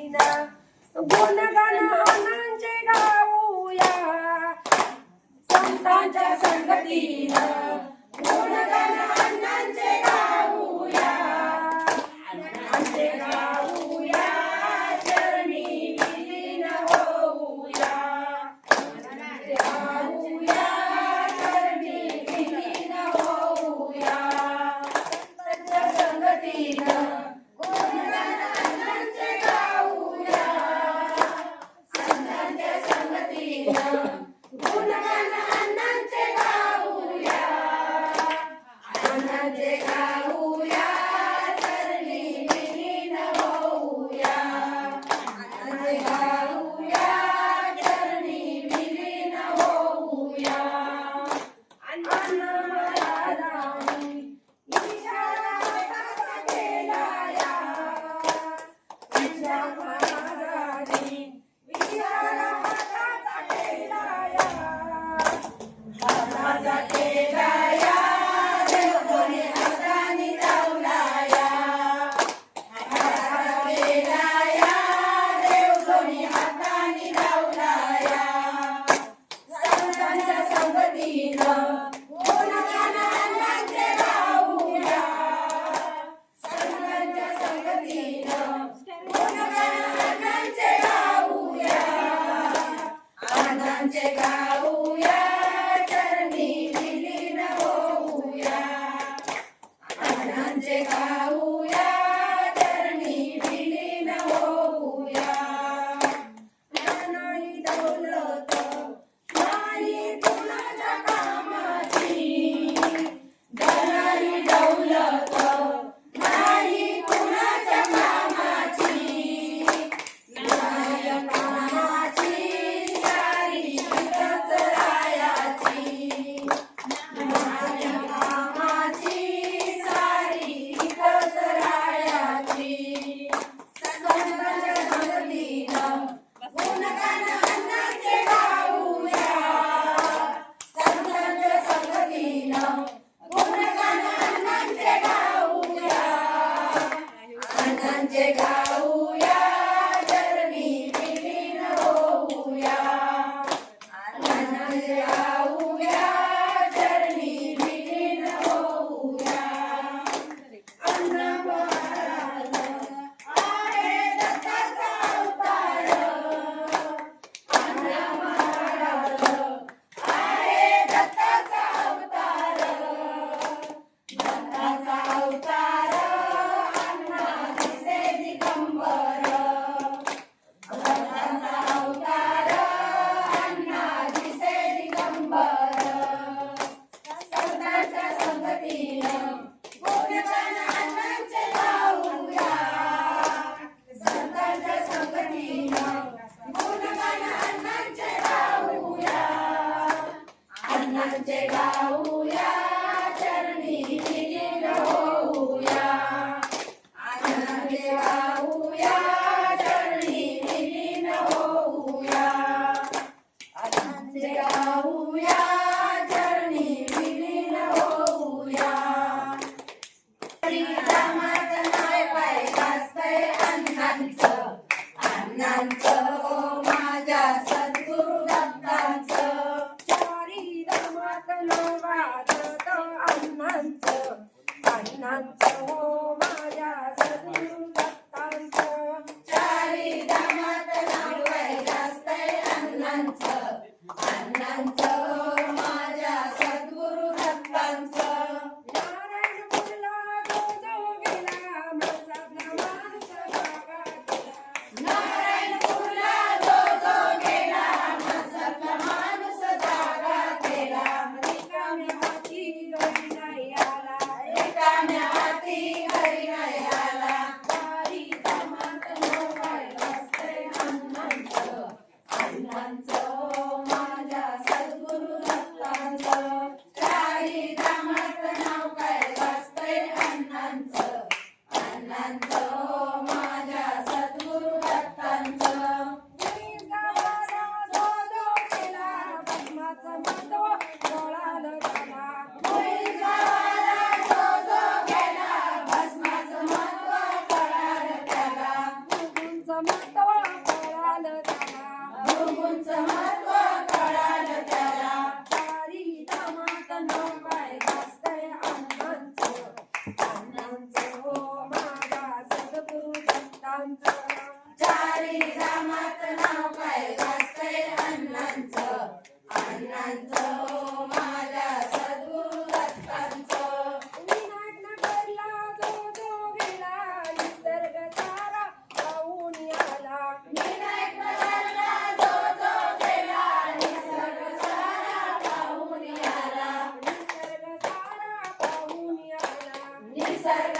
गुणगण आनंदचे गाऊया संतांच्या संगतीनं गुणगण आनंदचे गाऊ. જય गाऊया Oh. desire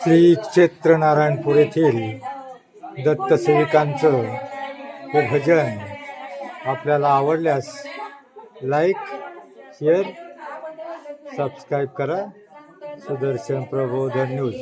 श्री क्षेत्र नारायणपूर श्री क्षेत्रनारायणपूर येथील दत्तसेविकांचं हे भजन आपल्याला आवडल्यास लाईक शेअर सबस्क्राईब करा. सुदर्शन प्रबोधन न्यूज.